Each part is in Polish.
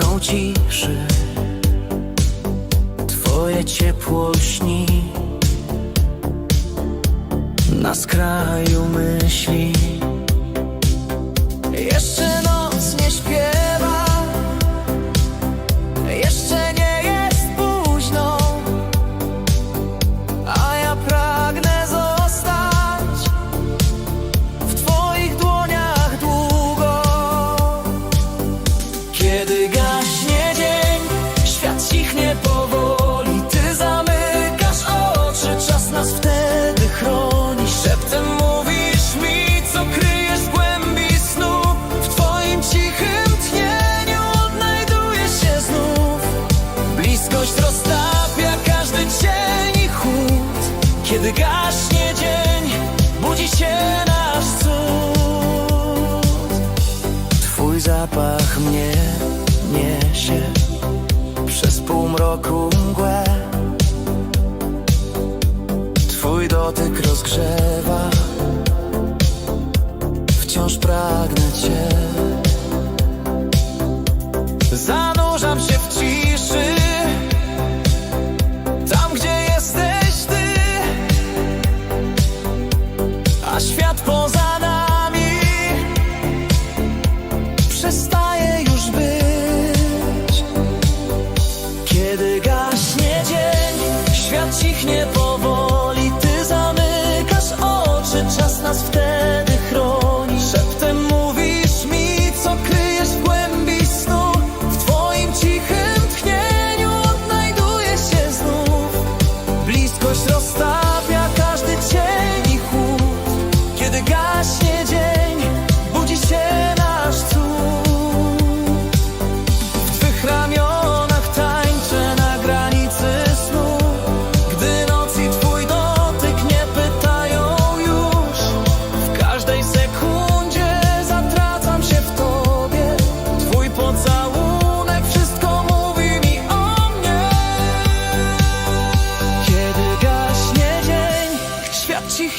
sztuką ciszy. Twoje ciepło śni. Na skraju myśli. Kiedy gaśnie dzień, budzi się nasz cud. Twój zapach mnie niesie Przez półmroku mgłę. Twój dotyk rozgrzewa. Wciąż pragnę Cię. Za Pense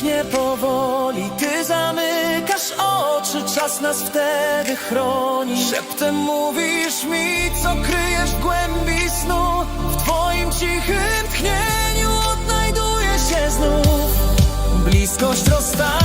Cichnie powoli, ty zamykasz oczy, czas nas wtedy chroni. Szeptem mówisz mi, co kryjesz w głębi snu. W twoim cichym tchnieniu odnajduję się znów. Bliskość rozstania.